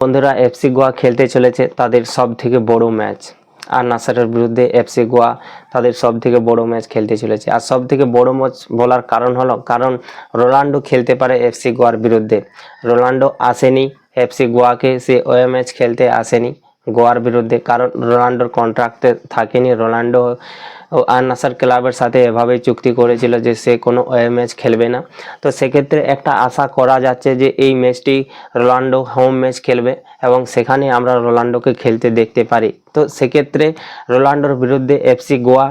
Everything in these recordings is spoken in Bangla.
বন্ধুরা, এফসি গোয়া খেলতে চলেছে তাদের সব থেকে বড় ম্যাচ। আর নাসারের বিরুদ্ধে এফসি গোয়া তাদের সব থেকে বড় ম্যাচ খেলতে চলেছে। আর সব থেকে বড় ম্যাচ বলার কারণ হলো, কারণ রোনাল্ডো খেলতে পারে এফসি গোয়ার বিরুদ্ধে। রোনাল্ডো আসেনি, এফসি গোয়াকে সে ওয়ে ম্যাচ খেলতে আসেনি। গোয়ার বিরুদ্ধে, কারণ রোনাল্ডোর কন্ট্রাক্টে থাকেনি। রোনাল্ডো আর নাসার ক্লাবের সাথে এভাবেই চুক্তি করেছিল যে সে কোনো ম্যাচ খেলবে না। তো সেক্ষেত্রে একটা আশা করা যাচ্ছে যে এই ম্যাচটি রোনাল্ডো হোম ম্যাচ খেলবে এবং সেখানে আমরা রোনাল্ডোকে খেলতে দেখতে পারি। তো সেক্ষেত্রে রোনাল্ডোর বিরুদ্ধে এফসি গোয়া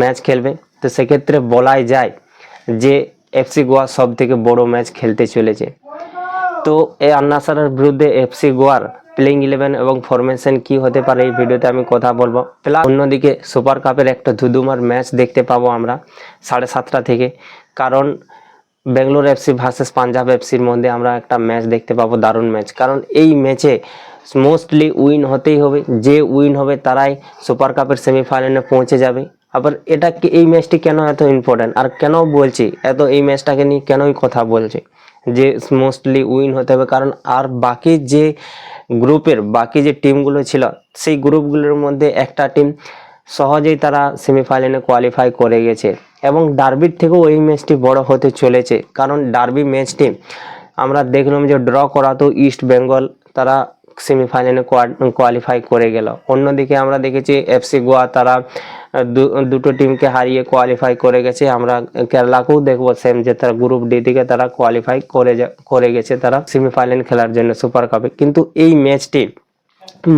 ম্যাচ খেলবে। তো সেক্ষেত্রে বলাই যায় যে এফসি গোয়া সব থেকে বড় ম্যাচ খেলতে চলেছে। তো এই আন্নাসারের বিরুদ্ধে এফসি গোয়ার প্লেইং ইলেভেন এবং ফরমেশন কি হতে পারে এই ভিডিওতে আমি কথা বলব। প্লাস অন্যদিকে সুপার কাপের একটা ধুধুমার ম্যাচ দেখতে পাবো আমরা সাড়ে সাতটা থেকে। কারণ বেঙ্গলোর এফসি ভার্সেস পাঞ্জাব এফসির মধ্যে আমরা একটা ম্যাচ দেখতে পাবো, দারুণ ম্যাচ কারণ এই ম্যাচে মোস্টলি উইন হতেই হবে। যে উইন হবে তারাই সুপার কাপের সেমিফাইনালে পৌঁছে যাবে। আবার এটা এই ম্যাচটি কেন এত ইম্পর্ট্যান্ট আর কেন বলছি, এত এই ম্যাচটাকে নিয়ে কেনই কথা বলছি? যে মোস্টলি উইন হতে হবে। কারণ আর বাকি যে গ্রুপের, বাকি যে টিমগুলো ছিল, সেই গ্রুপগুলোর মধ্যে একটা টিম সহজেই তারা সেমিফাইনালে কোয়ালিফাই করে গেছে। এবং ডার্বির থেকেও ওই ম্যাচটি বড় হতে চলেছে। কারণ ডার্বি ম্যাচটি আমরা দেখলাম যে ড্র করাতো ইস্ট বেঙ্গল তারা সেমিফাইনালে কোয়ালিফাই করে গেল। অন্যদিকে আমরা দেখেছি এফসি গোয়া তারা দুটো টিমকে হারিয়ে কোয়ালিফাই করে গেছে। আমরা কেরালাকেও দেখব সেম যে তারা গ্রুপ ডি থেকে তারা কোয়ালিফাই করে করে গেছে তারা সেমিফাইনাল খেলার জন্য সুপার কাপে কিন্তু এই ম্যাচটি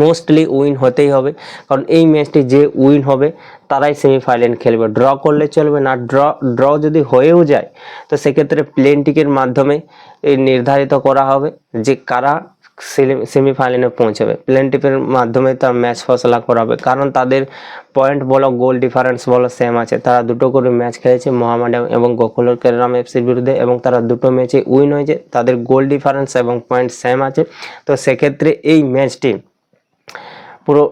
মোস্টলি উইন হতেই হবে। কারণ এই ম্যাচটি যে উইন হবে, তারাই সেমিফাইনাল খেলবে। ড্র করলে চলবে না ড্র ড্র যদি হয়েও যায়, তো সেক্ষেত্রে প্লেন টিকের মাধ্যমে নির্ধারিত করা হবে যে কারা সেমিফাইনালে পৌঁছাবে। প্লেন টিপের মাধ্যমে তার ম্যাচ ফসলা করাবে। কারণ তাদের পয়েন্ট বলো গোল ডিফারেন্স বলো সেম আছে। তারা দুটো করে ম্যাচ খেলেছে মোহামেডান এবং গোকুলের কেরাম এফসির বিরুদ্ধে এবং তারা দুটো ম্যাচে উইন হয়েছে। তাদের গোল ডিফারেন্স এবং পয়েন্ট সেম আছে। তো সেক্ষেত্রে এই ম্যাচটি পুরো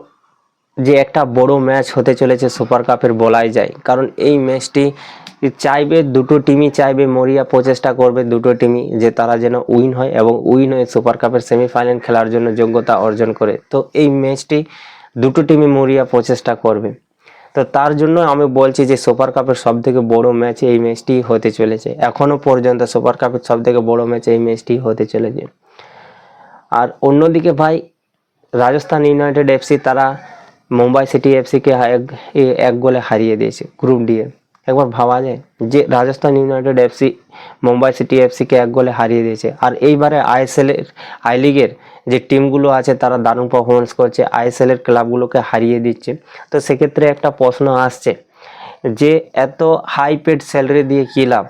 যে একটা বড় ম্যাচ হতে চলেছে সুপার কাপের বলাই যায়। কারণ এই ম্যাচটি চাইবে দুটো টিমই চাইবে, মরিয়া প্রচেষ্টা করবে দুটো টিমই যে তারা যেন উইন হয় এবং উইন হয়ে সুপার কাপের সেমিফাইনাল খেলার জন্য যোগ্যতা অর্জন করে। তো এই ম্যাচটি দুটো টিমই মরিয়া প্রচেষ্টা করবে। তো তার জন্য আমি বলছি যে সুপার কাপের সব থেকে বড় ম্যাচ এই ম্যাচটি হতে চলেছে। এখনও পর্যন্ত সুপার কাপের সব থেকে বড় ম্যাচ এই ম্যাচটি হতে চলেছে। আর অন্যদিকে ভাই, রাজস্থান ইউনাইটেড এফসি তারা মুম্বাই সিটি এফসিকে এক এক গোলে হারিয়ে দিয়েছে গ্রুপ ডি একবার ভাবা যায়। যে Rajasthan United FC, Mumbai city এফসিকে এক গোলে হারিয়ে দিয়েছে। আর এইবারে আইএসএল এর, আই লিগের যে টিমগুলো আছে, তারা দারুণ পারফরমেন্স করছে। আইএসএল এর ক্লাবগুলোকে হারিয়ে দিচ্ছে। তো সেক্ষেত্রে একটা প্রশ্ন আসছে যে, এত হাই পেড স্যালারি দিয়ে কী লাভ?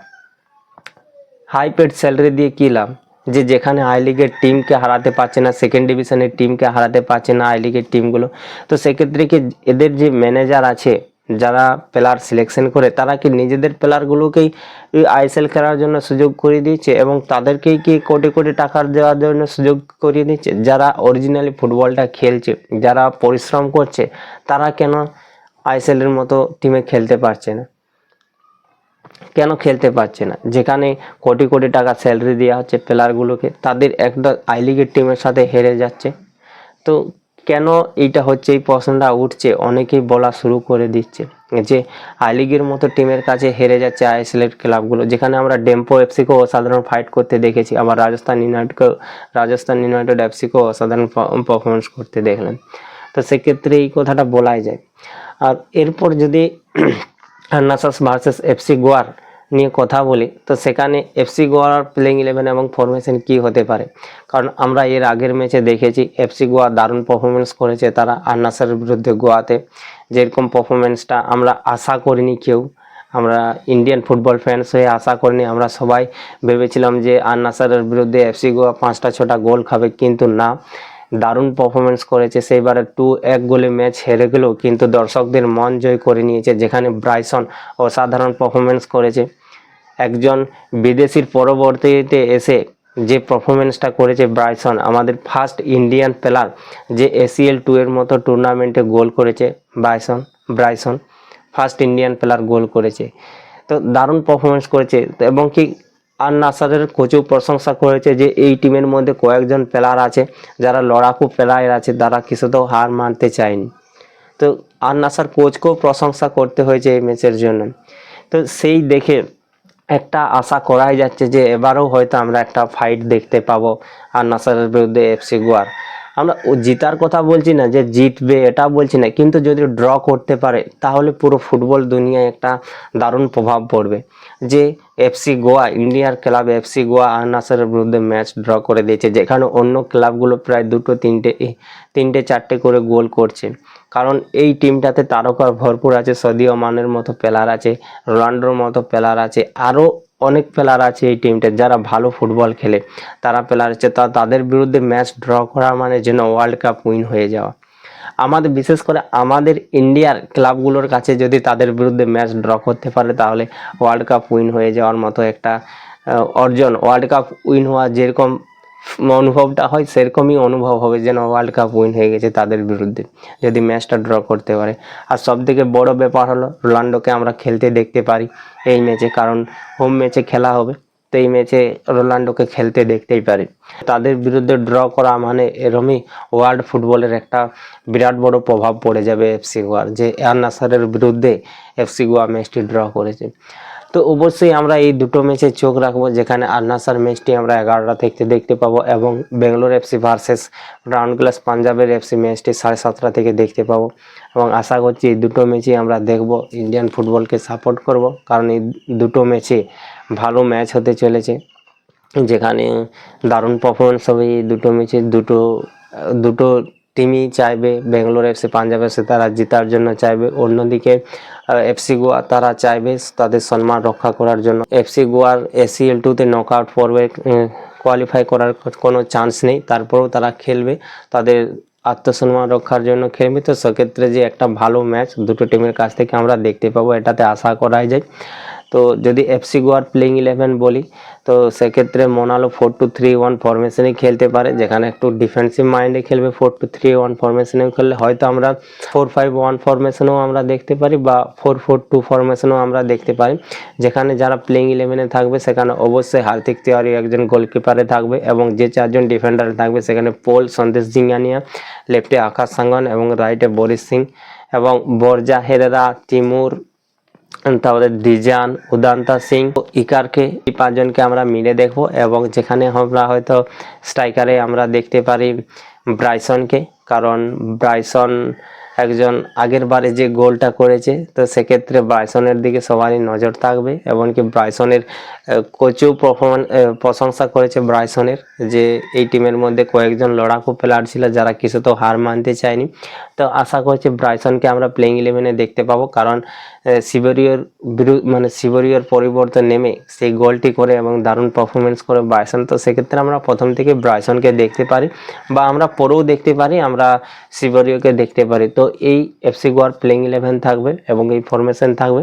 হাই পেড স্যালারি দিয়ে কী লাভ? যে যেখানে আই লিগের টিমকে হারাতে পারছে না সেকেন্ড ডিভিশনের টিমকে হারাতে পারছে না আই লিগের টিমগুলো তো সেক্ষেত্রে কি এদের যে ম্যানেজার আছে যারা প্লেয়ার সিলেকশন করে, তারা কি নিজেদের প্লেয়ারগুলোকেই আইএসএল খেলার জন্য সুযোগ করে দিয়েছে এবং তাদেরকেই কি কোটি কোটি টাকার দেওয়ার জন্য সুযোগ করিয়ে দিচ্ছে যারা অরিজিনালি ফুটবলটা খেলছে, যারা পরিশ্রম করছে, তারা কেন আইএসএল এর মতো টিমে খেলতে পারছে না? কেন খেলতে পারছে না? যেখানে কোটি কোটি টাকা স্যালারি দেওয়া হচ্ছে প্লেয়ারগুলোকে, তাদের একটা আই লিগের টিমের সাথে হেরে যাচ্ছে। তো কেন এইটা হচ্ছে, এই প্রশ্নটা উঠছে? অনেকেই বলা শুরু করে দিচ্ছে যে, আই লিগের মতো টিমের কাছে হেরে যাচ্ছে আইএসএল এর ক্লাবগুলো যেখানে আমরা ডেম্পো এফসিকেও অসাধারণ ফাইট করতে দেখেছি, আবার রাজস্থান ইউনাইটেডকেও রাজস্থান ইউনাইটেড এফসিকেও অসাধারণ পারফরমেন্স করতে দেখলাম। তো সেক্ষেত্রে এই কথাটা বলাই যায়। আর এরপর যদি নাসাস ভার্সেস এফসি গোয়ার নিয়ে কথা বলি, তো সেখানে এফসি গোয়ার প্লেইং ইলেভেন এবং ফরমেশন কি হতে পারে? কারণ আমরা এর আগের ম্যাচে দেখেছি এফসি গোয়া দারুণ পারফরমেন্স করেছে তারা আর নাসারের বিরুদ্ধে গোয়াতে। যেরকম পারফরমেন্সটা আমরা আশা করিনি কেউ, আমরা ইন্ডিয়ান ফুটবল ফ্যান্স হয়ে আশা করিনি, আমরা সবাই ভেবেছিলাম যে আর নাসারের বিরুদ্ধে এফসি গোয়া পাঁচটা ছটা গোল খাবে, কিন্তু না। দারুণ পারফরমেন্স করেছে, সেইবারে টু এক গোলে ম্যাচ হেরে গেলেও কিন্তু দর্শকদের মন জয় করে নিয়েছে, যেখানে ব্রাইসন অসাধারণ পারফরমেন্স করেছে। একজন বিদেশির পরবর্তীতে এসে যে পারফরমেন্সটা করেছে ব্রাইসন, আমাদের ফার্স্ট ইন্ডিয়ান প্লেয়ার যে এসিএল টু এর মতো টুর্নামেন্টে গোল করেছে Brison Brison first Indian player goal করেছে। তো দারুণ পারফরমেন্স করেছে এবং কি আর নাসারের কোচও প্রশংসা করেছে যে এই টিমের মধ্যে কয়েকজন প্লেয়ার আছে, যারা লড়াকু প্লেয়ার আছে, তারা কিছুতেও হার মানতে চায়নি। তো আর নাসার কোচকেও প্রশংসা করতে হয়েছে এই ম্যাচের জন্য। তো সেই দেখে একটা আশা করাই যাচ্ছে যে এবারেও হয়তো আমরা একটা ফাইট দেখতে পাবো আর নাসারের বিরুদ্ধে এফসি গোয়ার। আমরা জিতার কথা বলছি না যে জিতবে এটা বলছি না, কিন্তু যদি ড্র করতে পারে, তাহলে পুরো ফুটবল দুনিয়ায় একটা দারুণ প্রভাব পড়বে। যে এফসি গোয়া, ইন্ডিয়ার ক্লাব এফসি গোয়া আর নাসারের বিরুদ্ধে ম্যাচ ড্র করে দিয়েছে, যেখানে অন্য ক্লাবগুলো প্রায় দুটো, তিনটে তিনটে, চারটে করে গোল করছে। কারণ এই টিমটাতে তারকা ভরপুর আছে, সদিও মানের মতো প্লেয়ার আছে রোনাল্ডোর মতো প্লেয়ার আছে আরও অনেক প্লেয়ার আছে এই টিমটা যারা ভালো ফুটবল খেলে। তারা প্লেয়ার আছে তা তাদের বিরুদ্ধে ম্যাচ ড্র করা মানে যেন ওয়ার্ল্ড কাপ উইন হয়ে যাওয়া। আমাদের, বিশেষ করে আমাদের ইন্ডিয়ার ক্লাবগুলোর কাছে যদি তাদের বিরুদ্ধে ম্যাচ ড্র করতে পারে, তাহলে ওয়ার্ল্ড কাপ উইন হয়ে যাওয়ার মতো একটা অর্জন ওয়ার্ল্ড কাপ উইন হওয়া যেরকম অনুভবটা হয়, সেরকমই অনুভব হবে যেন ওয়ার্ল্ড কাপ উইন হয়ে গেছে তাদের বিরুদ্ধে, যদি ম্যাচটা ড্র করতে পারে। আর সব থেকে বড় ব্যাপার হলো রোনাল্ডোকে আমরা খেলতে দেখতে পারি এই ম্যাচে কারণ হোম ম্যাচে খেলা হবে, তো এই ম্যাচে রোনাল্ডোকে খেলতে দেখতেই পারি। তাদের বিরুদ্ধে ড্র করা মানে এরমই ওয়ার্ল্ড ফুটবলের একটা বিরাট বড় প্রভাব পড়ে যাবে এফসি গোয়ার, যে এয়ার নাসারের বিরুদ্ধে এফসি গোয়া ম্যাচটি ড্র করেছে। তো অবশ্যই আমরা এই দুটো ম্যাচে চোখ রাখব, যেখানে আরনাসার ম্যাচটি আমরা এগারোটা থেকে দেখতে পাবো এবং Bangalore FC versus round glass পাঞ্জাবের এফসি ম্যাচটি সাড়ে সাতটা থেকে দেখতে পাবো। এবং আশা করছি এই দুটো ম্যাচই আমরা দেখব ইন্ডিয়ান ফুটবলকে সাপোর্ট করব, কারণ এই দুটো ম্যাচে ভালো ম্যাচ হতে চলেছে। যেখানে দারুণ পারফরমেন্স হবে এই দুটো ম্যাচে দুটো দুটো টিমই চাইবে, ব্যাঙ্গালোর এফসি, পাঞ্জাব এফসি তারা জেতার জন্য চাইবে। অন্যদিকে এফসি গোয়া তারা চাইবে তাদের সম্মান রক্ষা করার জন্য। এফসি গোয়ার এসিএল টুতে নক আউট পর্বে কোয়ালিফাই করার কোনো চান্স নেই। তারপরেও তারা খেলবে, তাদের আত্মসম্মান রক্ষার জন্য খেলবে। তো সেক্ষেত্রে যে একটা ভালো ম্যাচ দুটো টিমের কাছ থেকে আমরা দেখতে পাবো, এটাতে আশা করাই যায়। তো যদি এফসি গোয়ার প্লেইং ইলেভেন বলি, তো সেক্ষেত্রে মোনালো ফোর টু থ্রি ওয়ান ফরমেশনে খেলতে পারে, যেখানে একটু ডিফেন্সিভ মাইন্ডে খেলবে ফোর টু থ্রি ওয়ান ফরমেশনে খেললে হয়তো আমরা ফোর ফাইভ ওয়ান ফরমেশনেও আমরা দেখতে পারি বা ফোর ফোর টু ফরমেশনেও আমরা দেখতে পারি। যেখানে যারা প্লেইং ইলেভেনে থাকবে, সেখানে অবশ্যই হার্দিক তিওয়ারি একজন গোলকিপারে থাকবে এবং যে চারজন ডিফেন্ডারে থাকবে, সেখানে পোল সন্দেশ জিঙ্গানিয়া লেফটে আকাশ সাঙ্গন এবং রাইটে বরিশ সিং এবং বরজা হেরেরা, তিমুর তারপরে দিজান, উদান্তা সিং, ইকারকে এই পাঁচজনকে আমরা মিলে দেখব এবং যেখানে আমরা হয়তো স্ট্রাইকারে আমরা দেখতে পারি ব্রাইসনকে, কারণ ব্রাইসন একজন আগের বারে যে গোলটা করেছে, তো সেক্ষেত্রে ব্রাইসনের দিকে সবারই নজর থাকবে, এমনকি ব্রাইসনের কোচও প্রশংসা করেছে ব্রাইসনের যে এই টিমের মধ্যে কয়েকজন লড়াকু প্লেয়ার ছিল যারা কিছুতেও হার মানতে চায়নি। তো আশা করছি ব্রাইসনকে আমরা প্লেইং ইলেভেনে দেখতে পাবো, কারণ শিবরিয়র বিরু- মানে শিবরিয়র পরিবর্তন নেমে সেই গোলটি করে এবং দারুণ পারফরমেন্স করে ব্রাইসন। তো সেক্ষেত্রে আমরা প্রথম থেকে ব্রাইসনকে দেখতে পারি বা আমরা পরেও দেখতে পারি, আমরা শিবরিয়কে দেখতে পারি। তো এই এফসি গোয়ার প্লেইং ইলেভেন থাকবে এবং এই ফরমেশন থাকবে।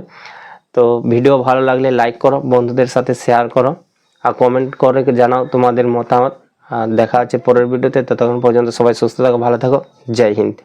তো ভিডিও ভালো লাগলে লাইক করো, বন্ধুদের সাথে শেয়ার করো আর কমেন্ট করে জানাও তোমাদের মতামত। দেখা আছে পরের ভিডিওতে ততক্ষণ পর্যন্ত সবাই সুস্থ থাকো, ভালো থাকো। জয় হিন্দ।